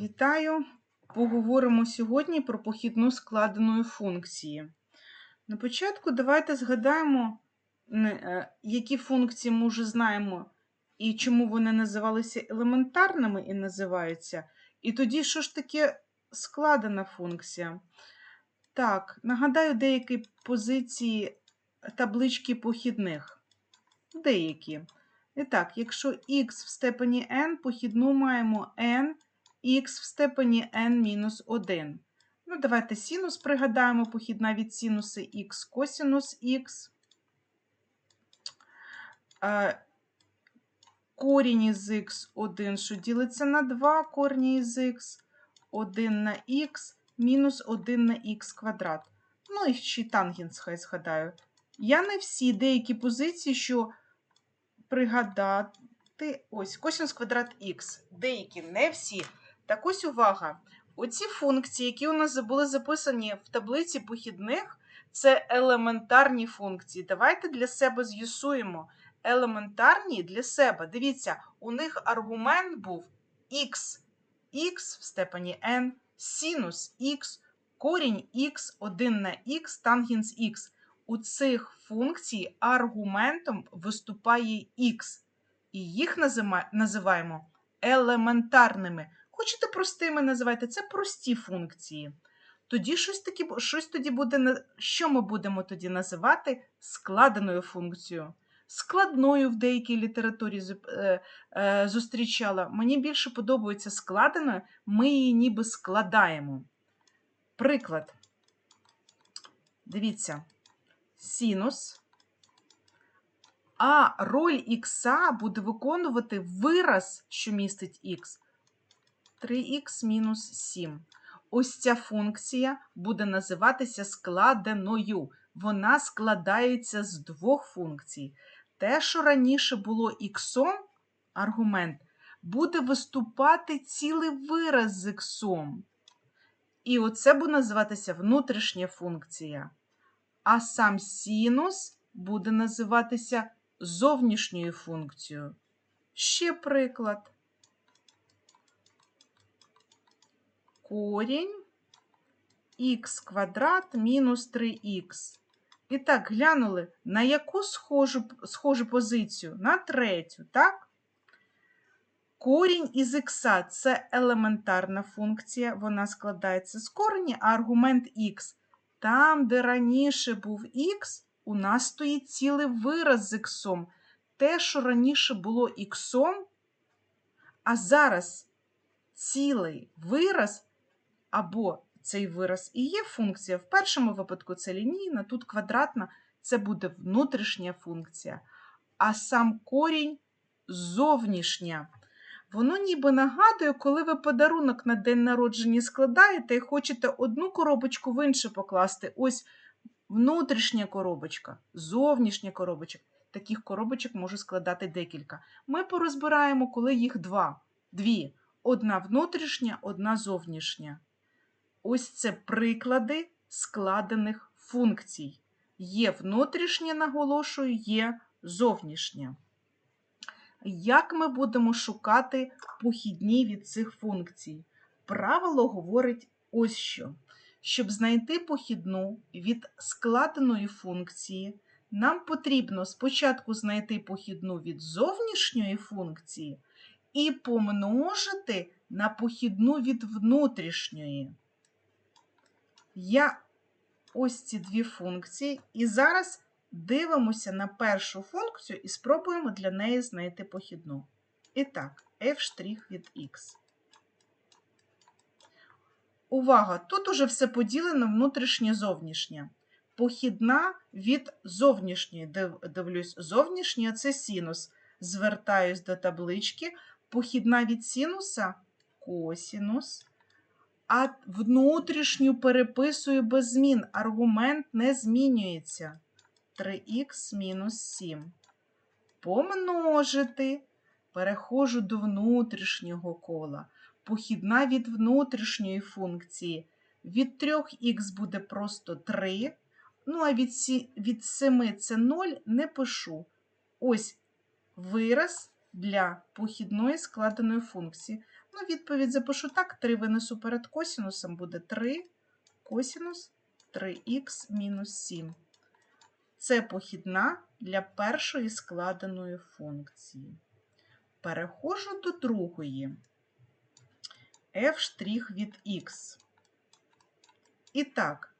Вітаю! Поговоримо сьогодні про похідну складеної функції. На початку давайте згадаємо, е, які функції ми вже знаємо і чому вони називалися елементарними і називаються. І тоді, що ж таке складена функція? Так, нагадаю деякі позиції таблички похідних. Деякі. І так, якщо х в степені n, похідну маємо n х в степені n-1. Ну, давайте синус пригадаємо, похідна від синуси х косинус х. Е, Корінь із х 1, що ділиться на 2, корінь із х 1 на х, мінус 1 на х квадрат. Ну і ще тангенс, хай згадаю. Я не всі деякі позиції, що пригадати, ось косинус квадрат х. Деякі, не всі. Так ось увага. Оці функції, які у нас були записані в таблиці похідних, це елементарні функції. Давайте для себе з'ясуємо. Елементарні для себе. Дивіться, у них аргумент був х, х в степені n, синус х, корінь х, 1 на х, тангенс х. У цих функцій аргументом виступає х. І їх називаємо елементарними. Хочете простими називайте, це прості функції. Тоді щось такі, щось тоді буде, що ми будемо тоді називати складеною функцією. Складною в деякій літературі е, е, зустрічала. Мені більше подобається складеною, ми її ніби складаємо. Приклад. Дивіться, синус. А роль х буде виконувати вираз, що містить х. 3х мінус 7. Ось ця функція буде називатися складеною. Вона складається з двох функцій. Те, що раніше було х, аргумент, буде виступати цілий вираз з х. І оце буде називатися внутрішня функція. А сам синус буде називатися зовнішньою функцією. Ще приклад. Корінь х квадрат мінус 3х. І так, глянули, на яку схожу схожу позицію? На третю, так? Корінь із х це елементарна функція, вона складається з корені, а аргумент х. Там, де раніше був х, у нас стоїть цілий вираз з х. Те, що раніше було х, а зараз цілий вираз або цей вираз і є функція. В першому випадку це лінійна, тут квадратна, це буде внутрішня функція. А сам корінь зовнішня. Воно ніби нагадує, коли ви подарунок на день народження складаєте і хочете одну коробочку в іншу покласти. Ось внутрішня коробочка, зовнішня коробочка. Таких коробочок можу складати декілька. Ми порозбираємо, коли їх два. Дві. Одна внутрішня, одна зовнішня. Ось це приклади складених функцій. Є внутрішнє, наголошую, є зовнішнє. Як ми будемо шукати похідні від цих функцій? Правило говорить ось що. Щоб знайти похідну від складеної функції, нам потрібно спочатку знайти похідну від зовнішньої функції і помножити на похідну від внутрішньої я ось ці дві функції, і зараз дивимося на першу функцію і спробуємо для неї знайти похідну. І так, f' від x. Увага! Тут уже все поділено внутрішнє зовнішнє. Похідна від зовнішньої. Дивлюсь, зовнішнє це синус. Звертаюсь до таблички. Похідна від синуса косінус а внутрішню переписую без змін. Аргумент не змінюється. 3х мінус 7. Помножити. Переходжу до внутрішнього кола. Похідна від внутрішньої функції. Від 3х буде просто 3. Ну, а від 7 це 0 не пишу. Ось вираз для похідної складеної функції. Ну, відповідь запишу так, 3 винесу перед косінусом, буде 3 косінус 3х мінус 7. Це похідна для першої складеної функції. Переходжу до другої. f' від х. І так,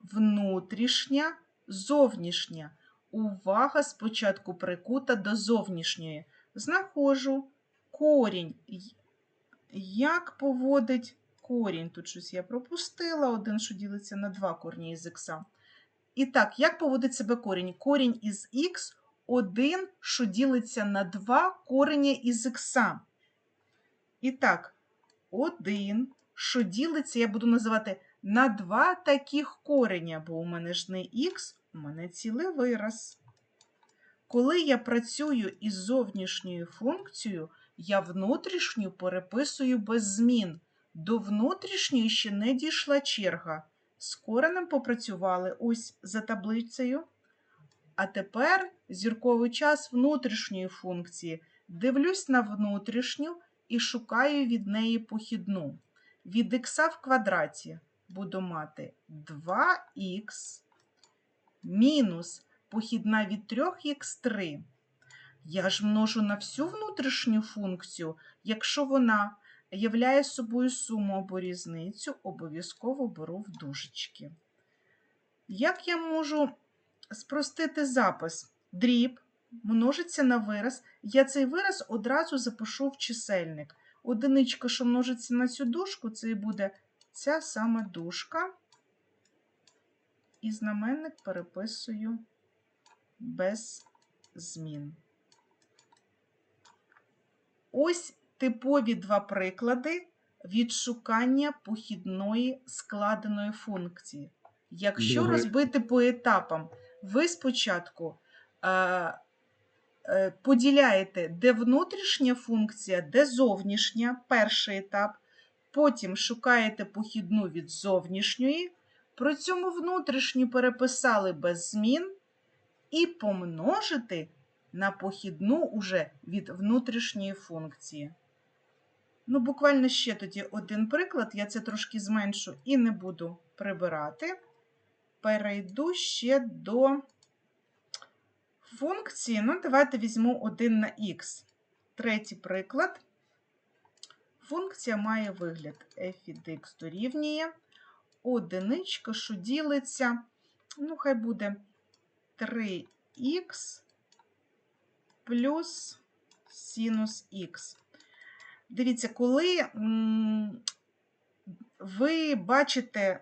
внутрішня, зовнішня. Увага спочатку прикута до зовнішньої. Знаходжу корінь. Як поводить корінь? Тут щось я пропустила, один, що ділиться на два корні із х. І так, як поводить себе корінь? Корінь із х один, що ділиться на 2 корення із х. І так, один, що ділиться, я буду називати на два таких кореня, бо у мене ж не х, у мене цілий вираз. Коли я працюю із зовнішньою функцією, я внутрішню переписую без змін. До внутрішньої ще не дійшла черга. З коренем попрацювали ось за таблицею. А тепер зірковий час внутрішньої функції. Дивлюсь на внутрішню і шукаю від неї похідну. Від х в квадраті буду мати 2х мінус похідна від 3х3. Я ж множу на всю внутрішню функцію, якщо вона являє собою суму або різницю, обов'язково беру в дужечки. Як я можу спростити запис? Дріб множиться на вираз. Я цей вираз одразу запишу в чисельник. Одиничка, що множиться на цю дужку, це і буде ця саме дужка. І знаменник переписую без змін. Ось типові два приклади відшукання похідної складеної функції. Якщо Добре. розбити по етапам, ви спочатку е, е, поділяєте, де внутрішня функція, де зовнішня, перший етап. Потім шукаєте похідну від зовнішньої, при цьому внутрішню переписали без змін і помножити на похідну уже від внутрішньої функції. Ну, буквально ще тоді один приклад, я це трошки зменшу і не буду прибирати. Перейду ще до функції. Ну, давайте візьму 1 на х. Третій приклад. Функція має вигляд f від x дорівнює одиничка, що ділиться, ну, хай буде 3х плюс синус х. Дивіться, коли ви бачите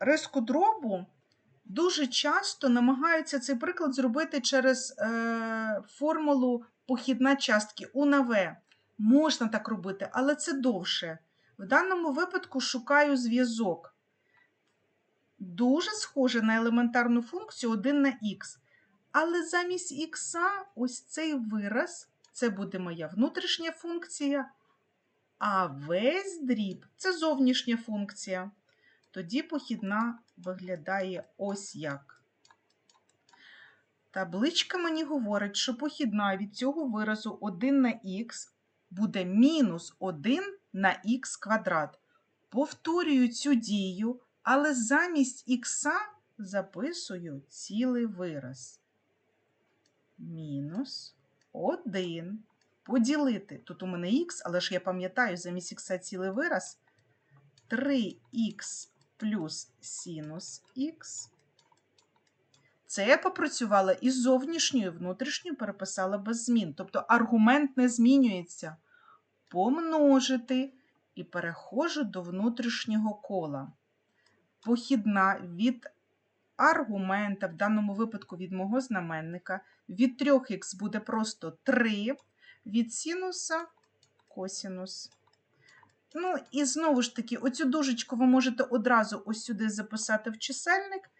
риску дробу, дуже часто намагаються цей приклад зробити через е, формулу похідна частки У на В. Можна так робити, але це довше. В даному випадку шукаю зв'язок. Дуже схоже на елементарну функцію 1 на х. Але замість х ось цей вираз це буде моя внутрішня функція, а весь дріб це зовнішня функція. Тоді похідна виглядає ось як. Табличка мені говорить, що похідна від цього виразу 1 на х буде мінус 1 на х квадрат. Повторюю цю дію, але замість х записую цілий вираз. Мінус 1 поділити. Тут у мене х, але ж я пам'ятаю, замість х цілий вираз. 3х плюс синус х. Це я попрацювала із зовнішньою, внутрішньою переписала без змін. Тобто аргумент не змінюється. Помножити і переходжу до внутрішнього кола. Похідна від аргумента, в даному випадку від мого знаменника, від 3х буде просто 3, від синуса косінус. Ну, і знову ж таки, оцю дужечку ви можете одразу ось сюди записати в чисельник.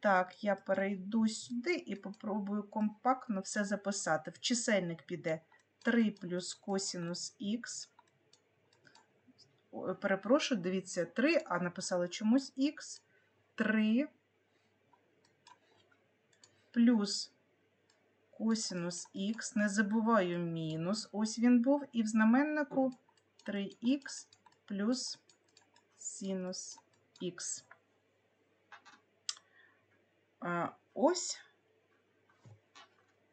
Так, я перейду сюди і попробую компактно все записати. В чисельник піде 3 плюс косінус х. Перепрошую, дивіться, 3, а написала чомусь х. 3 плюс косинус х, не забуваю мінус, ось він був, і в знаменнику 3х плюс синус х. Ось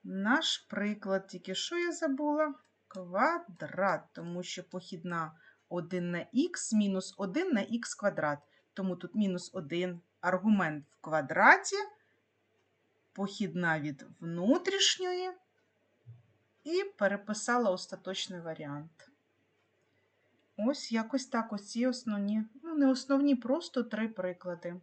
наш приклад. Тільки що я забула? Квадрат, тому що похідна 1 на х мінус 1 на х квадрат. Тому тут мінус 1 аргумент в квадраті, похідна від внутрішньої, і переписала остаточний варіант. Ось якось так ось ці основні, ну не основні, просто три приклади.